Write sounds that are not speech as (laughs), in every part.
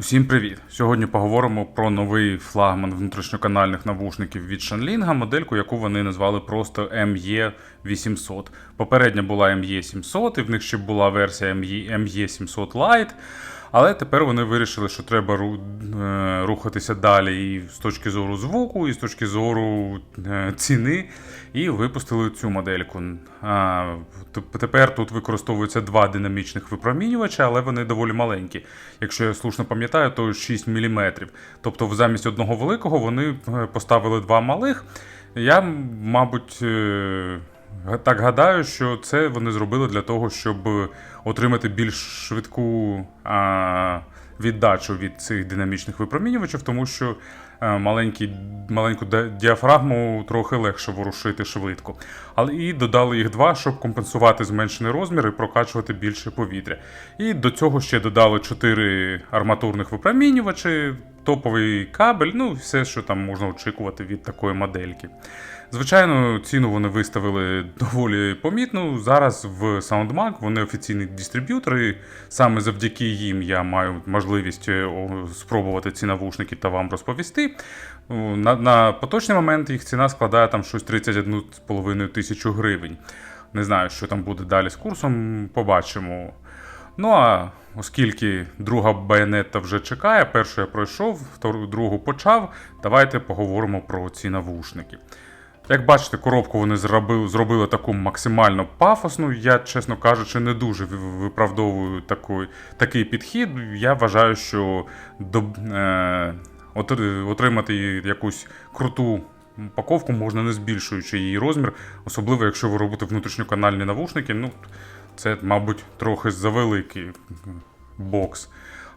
Усім привіт! Сьогодні поговоримо про новий флагман внутрішньоканальних навушників від Shanling, модельку, яку вони назвали просто ME800. Попередня була ME700, і в них ще була версія ME ME700 Lite. Але тепер вони вирішили, що треба е, рухатися далі і з точки зору звуку, і з точки зору е, ціни, і випустили цю модельку. Тепер тут використовуються два динамічних випромінювача, але вони доволі маленькі. Якщо я слушно пам'ятаю, то 6 мм. Тобто замість одного великого вони е, поставили два малих. Я, мабуть, так гадаю, що це вони зробили для того, щоб отримати більш швидку а, віддачу від цих динамічних випромінювачів, тому що е, маленький, маленьку діафрагму трохи легше ворушити швидко. Але і додали їх два, щоб компенсувати зменшений розмір і прокачувати більше повітря. І до цього ще додали чотири арматурних випромінювачі, топовий кабель, ну все, що там можна очікувати від такої модельки. Звичайно, ціну вони виставили доволі помітну. Зараз в SoundMag вони офіційний дистриб'ютор, і саме завдяки їм я маю можливість е, спробувати ці навушники та вам розповісти. На, на поточний момент їх ціна складає там щось 31,5 тисячу гривень. Не знаю, що там буде далі з курсом, побачимо. Ну а оскільки друга байонета вже чекає, першу я пройшов, другу почав, давайте поговоримо про ці навушники. Як бачите, коробку вони зробили, зробили таку максимально пафосну. Я, чесно кажучи, не дуже виправдовую такий, такий підхід. Я вважаю, що до, е, отримати якусь круту упаковку можна не збільшуючи її розмір, особливо якщо ви робите внутрішньоканальні навушники. Ну, це, мабуть, трохи завеликий бокс.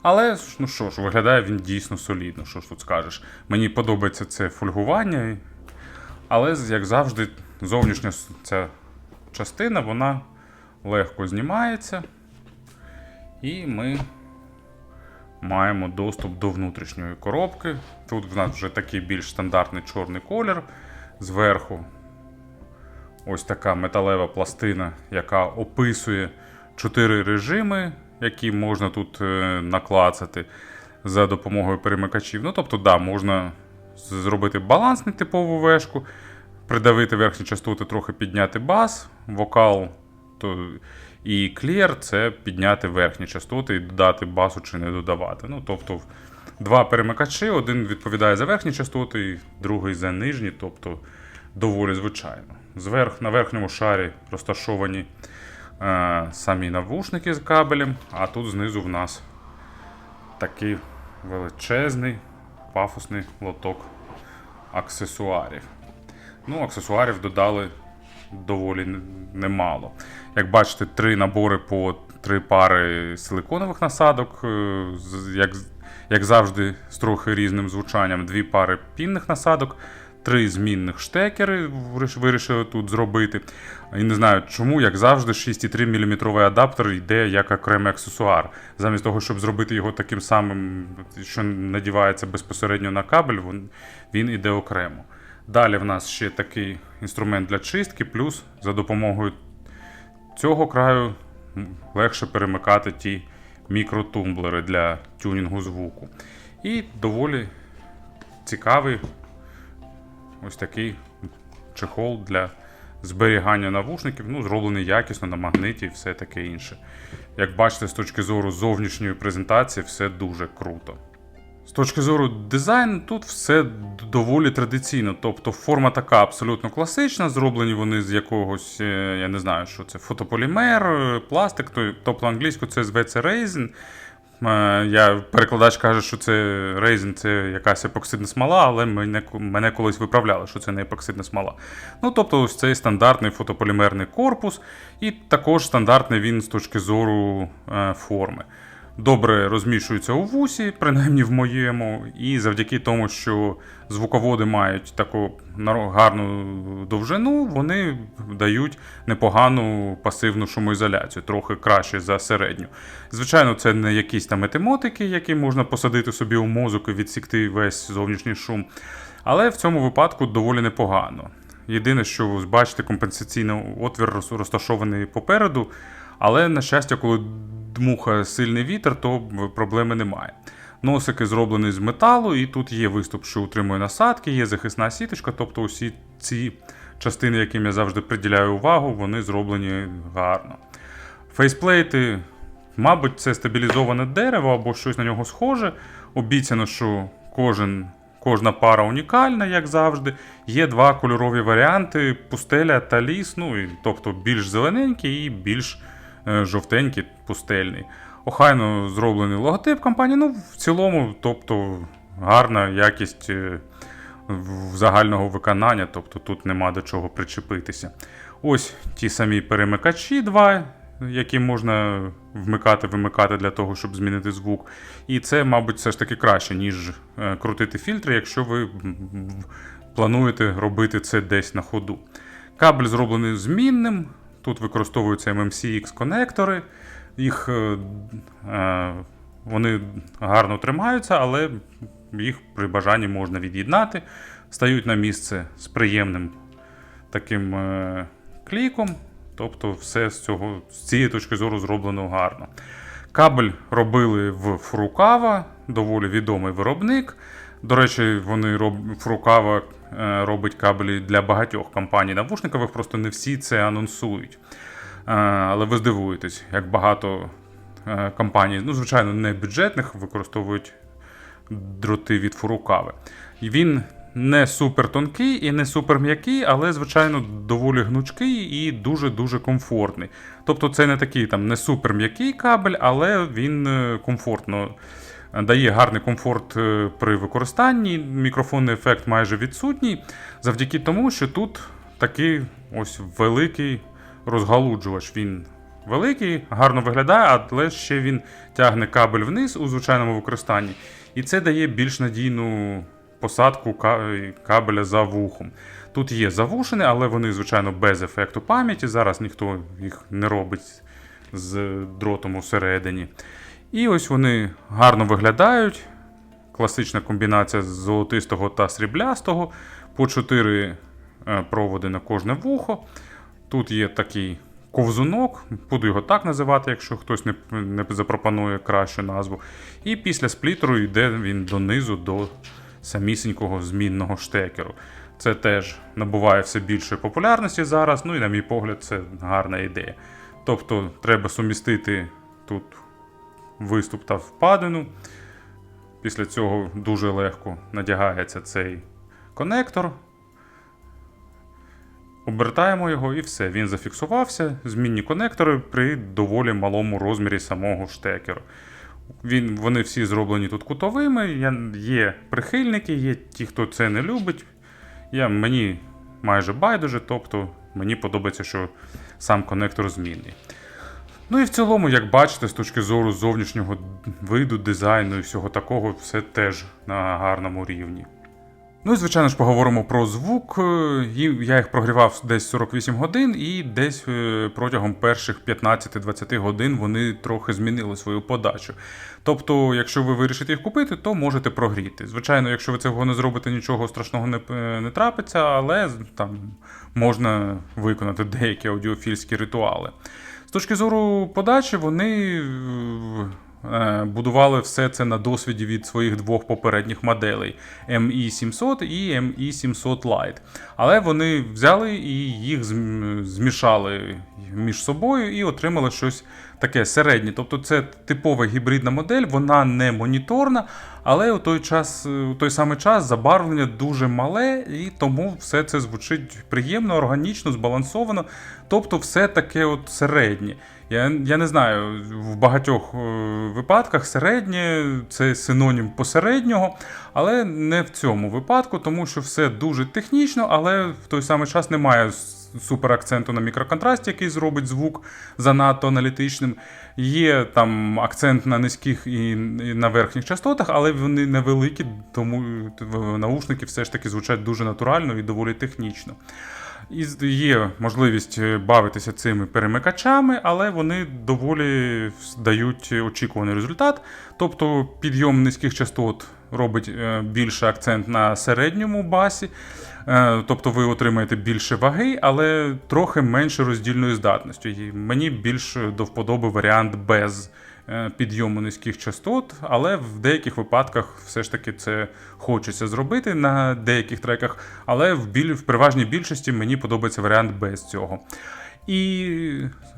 Але ну що ж, виглядає він дійсно солідно, що ж тут скажеш. Мені подобається це фольгування, але, як завжди, зовнішня ця частина вона легко знімається. І ми маємо доступ до внутрішньої коробки. Тут в нас вже такий більш стандартний чорний колір. Зверху ось така металева пластина, яка описує чотири режими, які можна тут е, наклацати за допомогою перемикачів. Ну, тобто, да, можна зробити балансний типову вешку, придавити верхні частоти, трохи підняти бас, вокал то, і клір це підняти верхні частоти і додати басу чи не додавати. Ну, тобто, два перемикачі, один відповідає за верхні частоти, другий за нижні, тобто доволі звичайно. Зверх, на верхньому шарі розташовані е, самі навушники з кабелем, а тут знизу в нас такий величезний пафосний лоток аксесуарів. Ну, аксесуарів додали доволі немало. Як бачите, три набори по три пари силиконових насадок, е, як, як завжди, з трохи різним звучанням, дві пари пінних насадок. Три змінних штекери вирішили тут зробити. І не знаю чому, як завжди, 6,3 мм адаптер йде як окремий аксесуар. Замість того, щоб зробити його таким самим, що надівається безпосередньо на кабель, він, іде окремо. Далі в нас ще такий інструмент для чистки, плюс за допомогою цього краю легше перемикати ті мікротумблери для тюнінгу звуку. І доволі цікавий ось такий чехол для зберігання навушників, ну, зроблений якісно на магниті і все таке інше. Як бачите, з точки зору зовнішньої презентації, все дуже круто. З точки зору дизайну, тут все доволі традиційно. Тобто форма така абсолютно класична, зроблені вони з якогось, е, я не знаю, що це, фотополімер, е, пластик, тобто англійською це зветься рейзин. Е, Я, перекладач каже, що це рейзин це якась епоксидна смола, але мене, мене колись виправляли, що це не епоксидна смола. Ну, тобто, ось цей стандартний фотополімерний корпус, і також стандартний він з точки зору е, форми. Добре розміщується у вусі, принаймні в моєму, і завдяки тому, що звуководи мають таку гарну довжину, вони дають непогану пасивну шумоізоляцію, трохи краще за середню. Звичайно, це не якісь там етимотики, які можна посадити собі у мозок і відсікти весь зовнішній шум. Але в цьому випадку доволі непогано. Єдине, що бачите, компенсаційний отвір розташований попереду, але, на щастя, коли дмухає сильний вітер, то проблеми немає. Носики зроблені з металу, і тут є виступ, що утримує насадки, є захисна сіточка, тобто усі ці частини, яким я завжди приділяю увагу, вони зроблені гарно. Фейсплейти, мабуть, це стабілізоване дерево або щось на нього схоже. Обіцяно, що кожен, кожна пара унікальна, як завжди. Є два кольорові варіанти: пустеля та ліс, ну, і, тобто більш зелененький і більш жовтенький пустельний. Охайно зроблений логотип компанії. Ну, в цілому, тобто, гарна якість е, загального виконання, тобто тут нема до чого причепитися. Ось ті самі перемикачі, два, які можна вмикати, вимикати для того, щоб змінити звук. І це, мабуть, все ж таки краще, ніж е, крутити фільтри, якщо ви плануєте робити це десь на ходу. Кабель зроблений змінним. Тут використовуються MMCX конектори. Їх е, е, вони гарно тримаються, але їх при бажанні можна від'єднати. Стають на місце з приємним таким е, кліком. Тобто, все з, цього, з цієї точки зору зроблено гарно. Кабель робили в Фурукава, доволі відомий виробник. До речі, вони роб... Фурукава е, робить кабелі для багатьох компаній навушникових, просто не всі це анонсують. Е, але ви здивуєтесь, як багато е, компаній, ну, звичайно, не бюджетних, використовують дроти від Фурукави. І Він не супер тонкий і не супер м'який, але, звичайно, доволі гнучкий і дуже-дуже комфортний. Тобто це не такий там не супер м'який кабель, але він е, комфортно е, дає гарний комфорт е, при використанні. Мікрофонний ефект майже відсутній, завдяки тому, що тут такий ось великий розгалуджувач. Він великий, гарно виглядає, але ще він тягне кабель вниз у звичайному використанні. І це дає більш надійну посадку кабеля за вухом. Тут є завушини, але вони, звичайно, без ефекту пам'яті. Зараз ніхто їх не робить з дротом усередині. І ось вони гарно виглядають. Класична комбінація з золотистого та сріблястого. По 4 проводи на кожне вухо. Тут є такий ковзунок, буду його так називати, якщо хтось не, не запропонує кращу назву. І після сплітеру йде він донизу до самісінького змінного штекеру. Це теж набуває все більшої популярності зараз. Ну і, на мій погляд, це гарна ідея. Тобто, треба сумістити тут виступ та впадину. Після цього дуже легко надягається цей конектор. Обертаємо його і все. Він зафіксувався. Змінні конектори при доволі малому розмірі самого штекеру. Він, вони всі зроблені тут кутовими. Є прихильники, є ті, хто це не любить. Я, мені майже байдуже, тобто мені подобається, що сам конектор змінний. Ну і в цілому, як бачите, з точки зору зовнішнього виду, дизайну і всього такого, все теж на гарному рівні. Ну і звичайно ж поговоримо про звук. Е, Я їх прогрівав десь 48 годин, і десь е, протягом перших 15-20 годин вони трохи змінили свою подачу. Тобто, якщо ви вирішите їх купити, то можете прогріти. Звичайно, якщо ви цього не зробите, нічого страшного не, е, не трапиться, але там можна виконати деякі аудіофільські ритуали. З точки зору подачі, вони е, будували все це на досвіді від своїх двох попередніх моделей ME700 і ME700 Lite. Але вони взяли і їх змішали між собою і отримали щось таке середнє. Тобто це типова гібридна модель, вона не моніторна, але у той час, у той самий час забарвлення дуже мале, і тому все це звучить приємно, органічно, збалансовано. Тобто, все таке от середнє. Я, я не знаю, в багатьох е, випадках середнє це синонім посереднього, але не в цьому випадку, тому що все дуже технічно, але в той самий час немає с- супер акценту на мікроконтрасті, який зробить звук занадто аналітичним. Є там акцент на низьких і і на верхніх частотах, але вони невеликі, тому е, наушники все ж таки звучать дуже натурально і доволі технічно. Є можливість е, бавитися цими перемикачами, але вони доволі дають очікуваний результат. Тобто підйом низьких частот робить е, більше акцент на середньому басі. Е, Тобто ви отримаєте більше ваги, але трохи менше роздільної здатності. І мені більш до вподоби варіант без підйому низьких частот, але в деяких випадках все ж таки це хочеться зробити на деяких треках, але в, біль... в переважній більшості мені подобається варіант без цього. І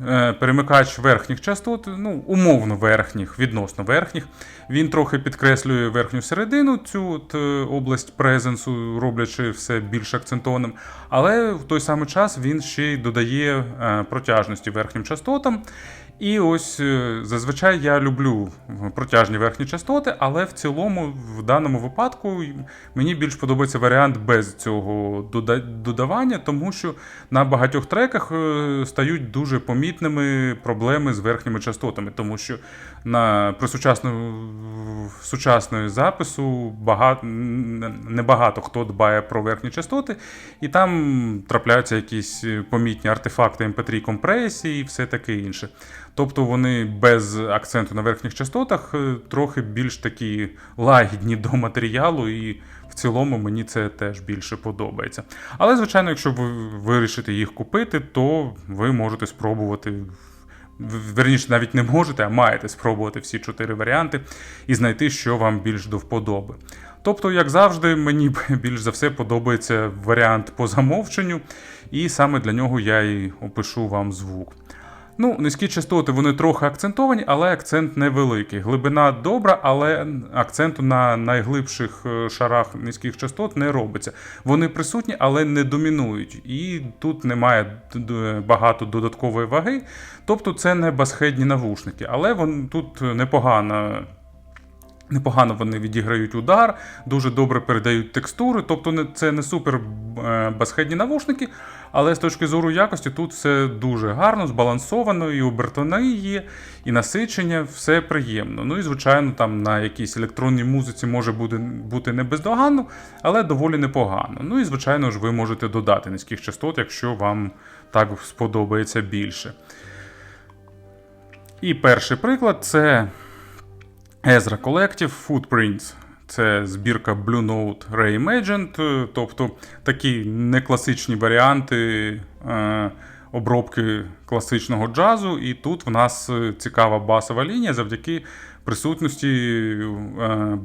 е, перемикач верхніх частот, ну, умовно верхніх, відносно верхніх, він трохи підкреслює верхню середину, цю от, е, область презенсу, роблячи все більш акцентованим. Але в той самий час він ще й додає е, протяжності верхнім частотам. І ось е, зазвичай я люблю протяжні верхні частоти, але в цілому, в даному випадку, мені більш подобається варіант без цього додавання, тому що на багатьох треках е, стають дуже помітними проблеми з верхніми частотами, тому що на при сучасному сучасної запису багато небагато хто дбає про верхні частоти, і там трапляються якісь помітні артефакти MP3 компресії і все таке інше. Тобто вони без акценту на верхніх частотах е, трохи більш такі лагідні до матеріалу, і в цілому мені це теж більше подобається. Але, звичайно, якщо ви вирішите їх купити, то ви можете спробувати. Верніше, навіть не можете, а маєте спробувати всі чотири варіанти і знайти, що вам більш до вподоби. Тобто, як завжди, мені (laughs) більш за все подобається варіант по замовченню, і саме для нього я і опишу вам звук. Ну, низькі частоти вони трохи акцентовані, але акцент невеликий. Глибина добра, але акценту на найглибших е, шарах низьких частот не робиться. Вони присутні, але не домінують. І тут немає багато додаткової ваги. Тобто це не басхедні навушники, але вон, тут непогано. Непогано вони відіграють удар, дуже добре передають текстури. Тобто це не супер е, басхедні навушники, але з точки зору якості тут все дуже гарно, збалансовано, і обертони є, і насичення, все приємно. Ну і звичайно, там на якійсь електронній музиці може бути, бути не бездоганно, але доволі непогано. Ну і звичайно ж, ви можете додати низьких частот, якщо вам так сподобається більше. І перший приклад це Ezra Collective Footprints. Це збірка Blue Note Reimagined, е, тобто такі некласичні варіанти е, обробки класичного джазу. І тут в нас е, цікава басова лінія завдяки присутності е,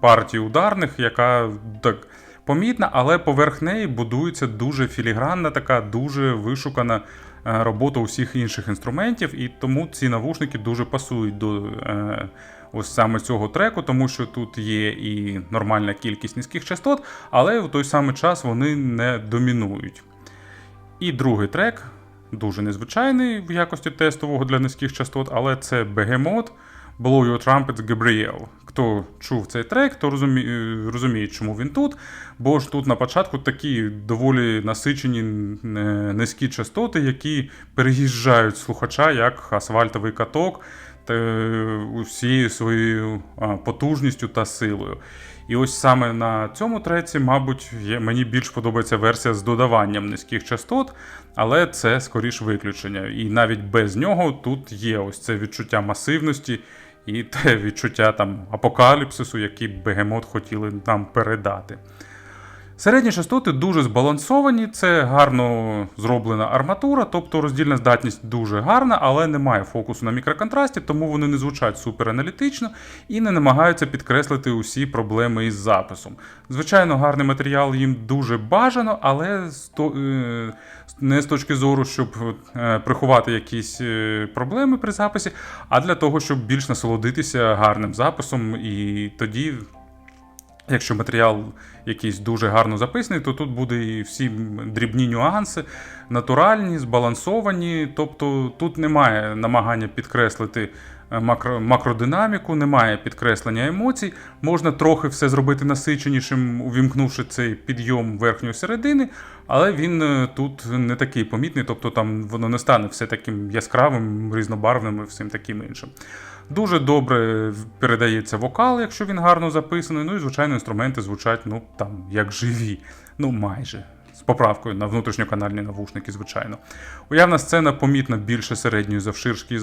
партії ударних, яка так помітна, але поверх неї будується дуже філігранна, така дуже вишукана е, робота усіх інших інструментів, і тому ці навушники дуже пасують до е, ось саме цього треку, тому що тут є і нормальна кількість низьких частот, але в той самий час вони не домінують. І другий трек, дуже незвичайний в якості тестового для низьких частот, але це Behemoth Blow Your Trumpets Gabriel. Хто чув цей трек, то розуміє, розуміє, чому він тут. Бо ж тут на початку такі доволі насичені е, низькі частоти, які переїжджають слухача як асфальтовий каток усією своєю потужністю та силою. І ось саме на цьому треці, мабуть, мені більш подобається версія з додаванням низьких частот, але це скоріш виключення. І навіть без нього тут є ось це відчуття масивності і те відчуття там апокаліпсису, який бегемот хотіли нам передати. Середні частоти дуже збалансовані, це гарно зроблена арматура, тобто роздільна здатність дуже гарна, але немає фокусу на мікроконтрасті, тому вони не звучать супераналітично і не намагаються підкреслити усі проблеми із записом. Звичайно, гарний матеріал їм дуже бажано, але е, не з точки зору, щоб е, приховати якісь е, проблеми при записі, а для того, щоб більш насолодитися гарним записом, і тоді Якщо матеріал якийсь дуже гарно записаний, то тут буде і всі дрібні нюанси, натуральні, збалансовані. Тобто тут немає намагання підкреслити е, макро, макродинаміку, немає підкреслення емоцій. Можна трохи все зробити насиченішим, увімкнувши цей підйом верхньої середини, але він е, тут не такий помітний, тобто там воно не стане все таким яскравим, різнобарвним і всім таким іншим. Дуже добре передається вокал, якщо він гарно записаний. Ну і звичайно, інструменти звучать ну там як живі, ну майже. З поправкою на внутрішньоканальні навушники, звичайно. Уявна сцена помітно більше середньої завширшки і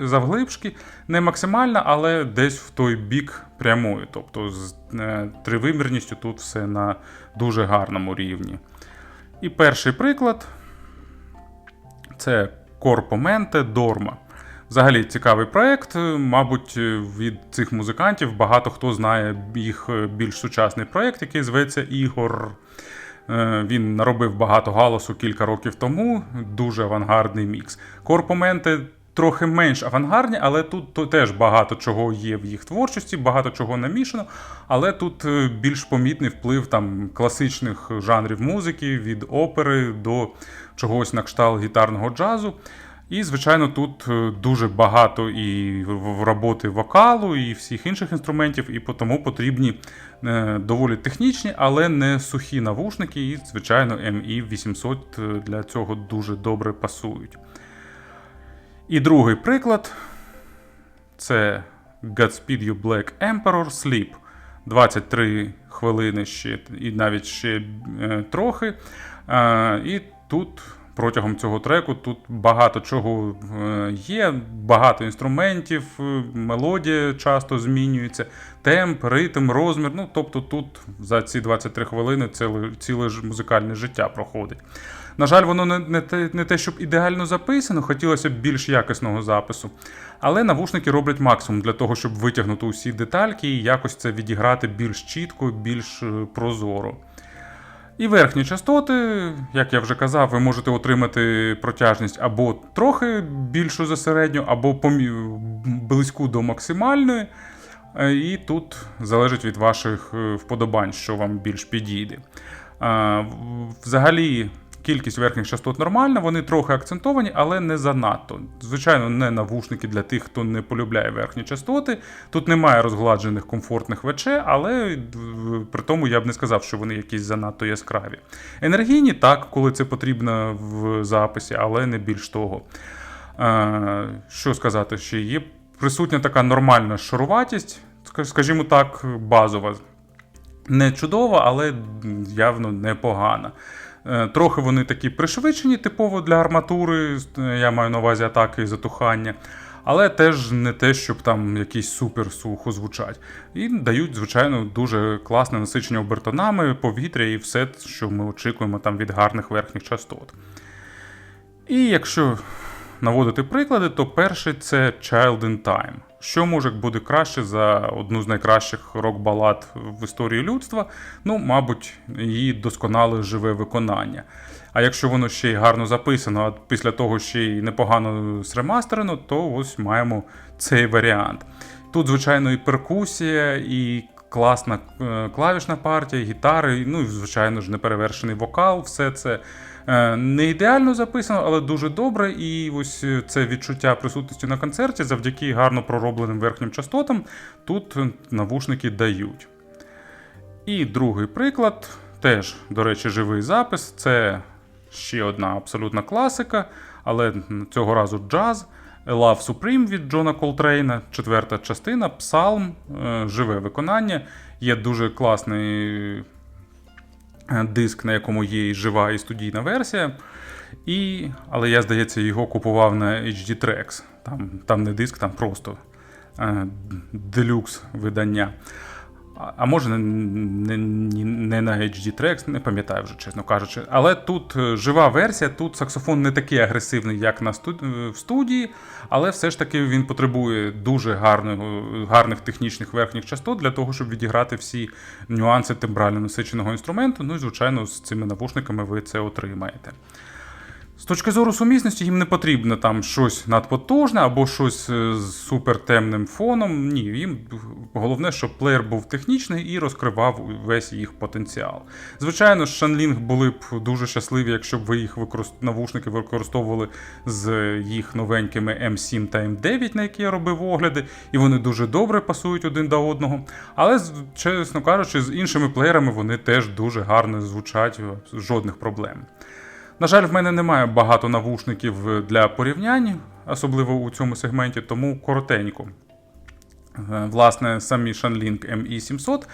завглибшки. Не максимальна, але десь в той бік прямої. Тобто з е, тривимірністю тут все на дуже гарному рівні. І перший приклад це Mente Dorma. Взагалі цікавий проект. Мабуть, від цих музикантів багато хто знає їх е, більш сучасний проект, який зветься Ігор. Е, Він наробив багато галасу кілька років тому. Дуже авангардний мікс. Корпоменти трохи менш авангардні, але тут теж багато чого є в їх творчості, багато чого намішано. Але тут е, більш помітний вплив там класичних жанрів музики від опери до чогось на кшталт гітарного джазу. І, звичайно, тут е, дуже багато і роботи вокалу, і всіх інших інструментів, і тому потрібні е, доволі технічні, але не сухі навушники. І, звичайно, MI 800 е, для цього дуже добре пасують. І другий приклад це Godspeed You Black Emperor Sleep. 23 хвилини ще і навіть ще трохи. І тут протягом цього треку тут багато чого е, є, багато інструментів, е, мелодія часто змінюється, темп, ритм, розмір. Ну, тобто тут за ці 23 хвилини ціле, ціле музикальне життя проходить. На жаль, воно не, не, те, не те, щоб ідеально записано, хотілося б більш якісного запису. Але навушники роблять максимум для того, щоб витягнути усі детальки і якось це відіграти більш чітко, більш е, прозоро. І верхні частоти, як я вже казав, ви можете отримати протяжність або трохи більшу за середню, або помі- близьку до максимальної. Е, І тут залежить від ваших е, вподобань, що вам більш підійде. Взагалі, кількість верхніх частот нормальна, вони трохи акцентовані, але не занадто. Звичайно, не навушники для тих, хто не полюбляє верхні частоти. Тут немає розгладжених комфортних ВЧ, але е, при тому я б не сказав, що вони якісь занадто яскраві. Енергійні так, коли це потрібно в записі, але не більш того. Е, Що сказати, ще є присутня така нормальна шаруватість, скажімо так, базова. Не чудова, але явно непогана. Е, Трохи вони такі пришвидшені, типово для арматури, е, я маю на увазі атаки і затухання. Але теж не те, щоб там якісь супер сухо звучать. І дають, звичайно, дуже класне насичення обертонами, повітря і все, що ми очікуємо там від гарних верхніх частот. І якщо наводити приклади, то перший це Child in Time. Що може бути краще за одну з найкращих рок-балад в історії людства? Ну, мабуть, її досконале живе виконання. А якщо воно ще й гарно записано, а після того ще й непогано сремастерено, то ось маємо цей варіант. Тут, звичайно, і перкусія, і класна е, клавішна партія, і гітари, ну і, звичайно ж, неперевершений вокал, все це не ідеально записано, але дуже добре. І ось е, це відчуття присутності на концерті завдяки гарно проробленим верхнім частотам тут е, навушники дають. І другий приклад, теж, до речі, живий запис. Це ще одна абсолютна класика, але цього разу джаз. Love Supreme від Джона Колтрейна, четверта частина, Псалм, е, живе виконання. Є дуже класний е, диск, на якому є і жива і студійна версія. І, але я, здається, його купував на HD Tracks. Там, там не диск, там просто е, делюкс видання. А, може, не, не, не на HD Tracks, не пам'ятаю вже, чесно кажучи. Але тут е, жива версія, тут саксофон не такий агресивний, як на студ... е, в студії, але все ж таки він потребує дуже гарного, гарних технічних верхніх частот для того, щоб відіграти всі нюанси тембрально насиченого інструменту. Ну і, звичайно, з цими навушниками ви це отримаєте. З точки зору сумісності, їм не потрібно там щось надпотужне або щось е, з супертемним фоном. Ні, їм головне, щоб плеєр був технічний і розкривав весь їх потенціал. Звичайно, Shanling були б дуже щасливі, якщо б ви їх використ... навушники використовували з їх новенькими M7 та M9, на які я робив огляди, і вони дуже добре пасують один до одного. Але, чесно кажучи, з іншими плеєрами вони теж дуже гарно звучать, жодних проблем. На жаль, в мене немає багато навушників для порівнянь, особливо у цьому сегменті, тому коротенько. Е, Власне, самі Shanling ME700,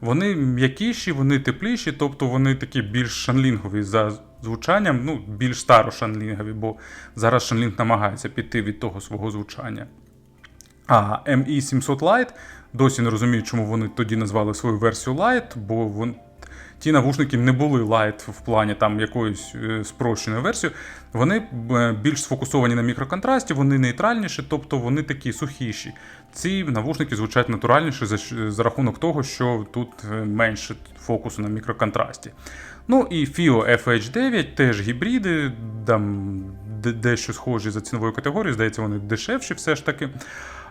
вони м'якіші, вони тепліші, тобто вони такі більш шанлінгові за звучанням, ну, більш старо-шанлінгові, бо зараз Shanling намагається піти від того свого звучання. А ME700 Lite, досі не розумію, чому вони тоді назвали свою версію Lite, бо вон, ті навушники не були лайт в плані там якоїсь е, спрощеної версії. Вони е, більш сфокусовані на мікроконтрасті, вони нейтральніші, тобто вони такі сухіші. Ці навушники звучать натуральніше за, за рахунок того, що тут е, менше фокусу на мікроконтрасті. Ну і FIO FH9 теж гібриди, там дещо схожі за ціновою категорією, здається, вони дешевші все ж таки.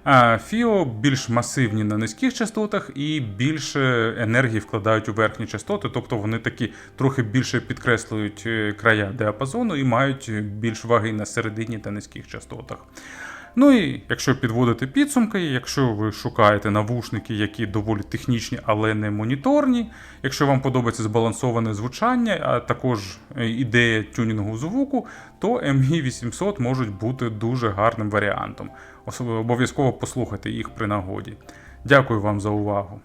FIO більш масивні на низьких частотах і більше енергії вкладають у верхні частоти, тобто вони такі трохи більше підкреслюють е, края діапазону і мають більш ваги на середині та низьких частотах. Ну і якщо підводити підсумки, якщо ви шукаєте навушники, які доволі технічні, але не моніторні, якщо вам подобається збалансоване звучання, а також е, ідея тюнінгу звуку, то ME 800 можуть бути дуже гарним варіантом. Обов'язково послухайте їх при нагоді. Дякую вам за увагу.